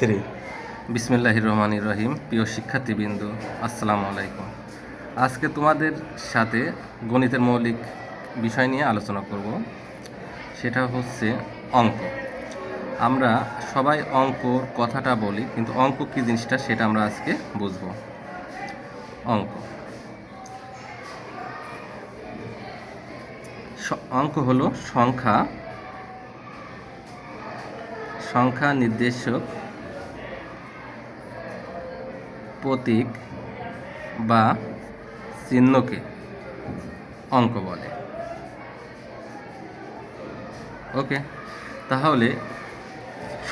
Three বিসমিল্লাহির রহমানির রহিম, প্রিয় শিক্ষার্থীবৃন্দ, আসসালামু আলাইকুম। আজকে তোমাদের সাথে গণিতের মৌলিক বিষয় নিয়ে আলোচনা করব, সেটা হচ্ছে অঙ্ক। আমরা সবাই অঙ্ক কথাটা বলি, কিন্তু অঙ্ক কী জিনিসটা সেটা আমরা আজকে বুঝব। অঙ্ক। অঙ্ক হলো সংখ্যা সংখ্যা নির্দেশক প্রতীক বা চিহ্নকে অঙ্ক বলে। ওকে তাহলে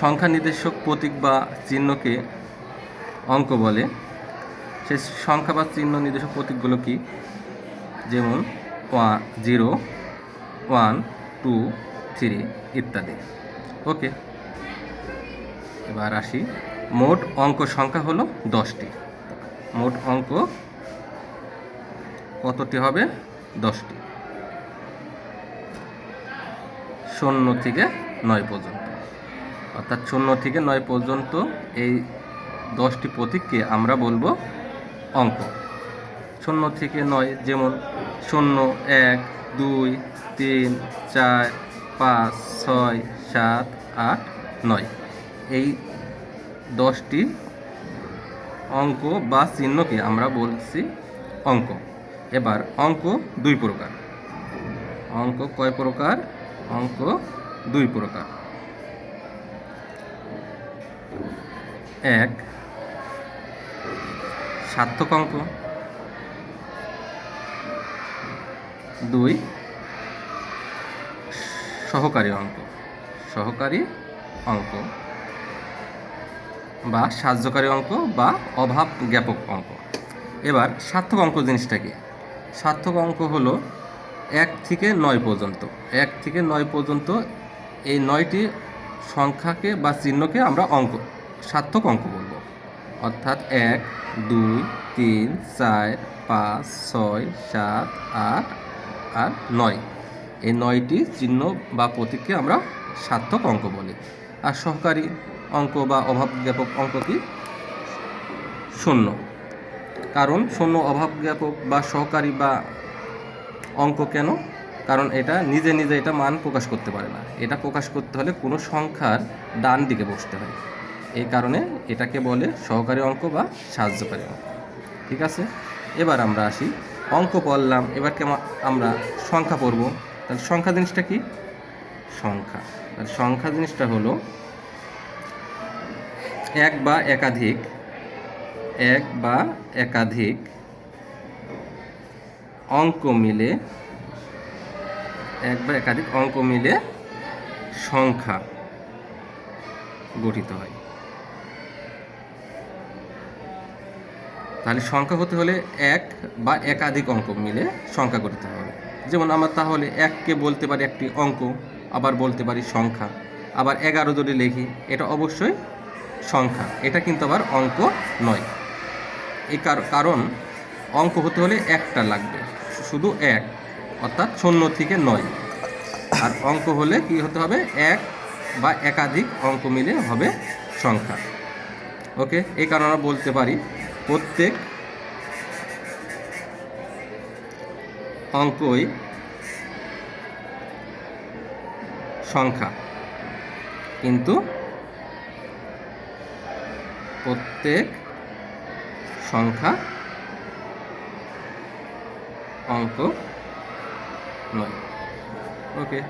সংখ্যা নির্দেশক প্রতীক বা চিহ্নকে অঙ্ক বলে। সে সংখ্যা বা চিহ্ন নির্দেশক প্রতীকগুলো কি? যেমন one zero, one, two, three ইত্যাদি। ওকে এবার আসি মোট অঙ্ক সংখ্যা হলো দশটি। মোট অঙ্ক কতটি হবে? দশটি। শূন্য থেকে নয় পর্যন্ত। অর্থাৎ শূন্য থেকে নয় পর্যন্ত এই দশটি প্রতীককে আমরা বলব অঙ্ক। শূন্য থেকে নয় যেমন শূন্য, এক, দুই, তিন, চার, পাঁচ, ছয়, সাত, আট, নয়। এই দশটি অঙ্ক বা চিহ্নকে আমরা বলছি অঙ্ক। এবার অঙ্ক দুই প্রকার। অঙ্ক কয় প্রকার? অঙ্ক দুই প্রকার। এক, সার্থক অঙ্ক। দুই, সহকারী অঙ্ক। সহকারী অঙ্ক। বা সাহায্যকারী অঙ্ক বা অভাব জ্ঞাপক অঙ্ক। এবার সার্থক অঙ্ক জিনিসটা কি? সার্থক অঙ্ক হলো এক থেকে নয় পর্যন্ত। এক থেকে নয় পর্যন্ত এই নয়টি সংখ্যাকে বা চিহ্নকে আমরা অঙ্ক, সার্থক অঙ্ক বলব। অর্থাৎ এক, দুই, তিন, চার, পাঁচ, ছয়, সাত, আট আর নয়। এই নয়টি চিহ্ন বা প্রতীককে আমরা সার্থক অঙ্ক বলি। আর সহকারী অঙ্ক বা অভাব জ্ঞাপক অঙ্ক কি? শূন্য। কারণ শূন্য অভাব জ্ঞাপক বা সহকারী বা অঙ্ক কেন? কারণ এটা নিজে নিজে এটা মান প্রকাশ করতে পারে না। এটা প্রকাশ করতে হলে কোনো সংখ্যার ডান দিকে বসতে হয়। এই কারণে এটাকে বলে সহকারী অঙ্ক বা সাহায্যকারী অঙ্ক। ঠিক আছে? এবার আমরা আসি। অঙ্ক পড়লাম, এবার কেমন আমরা সংখ্যা পড়ব? তাহলে সংখ্যা জিনিসটা কি? সংখ্যা। সংখ্যা জিনিসটা হলো এক বা একাধিক, এক বা একাধিক অঙ্ক মিলে, এক বা একাধিক অঙ্ক মিলে সংখ্যা গঠিত হয়। তাহলে সংখ্যা হতে হলে এক বা একাধিক অঙ্ক মিলে সংখ্যা গঠিত হবে। যেমন আমরা তাহলে এককে বলতে পারি একটি অঙ্ক, আবার বলতে পারি সংখ্যা, আবার এগারো যদি লিখি, এটা অবশ্যই সংখ্যা। এটা কিন্তু আবার অঙ্ক নয়। এই কার- কারণ অঙ্ক হতে হলে একটা লাগবে। শুধু এক, অর্থাৎ শূন্য থেকে নয়। আর অঙ্ক হলে কি হতে হবে? এক বা একাধিক অঙ্ক মিলে হবে সংখ্যা। ওকে? এই কারণে আমরা বলতে পারি প্রত্যেক অঙ্কই সংখ্যা। কিন্তু প্রত্যেক সংখ্যা অঙ্ক নয়। ওকে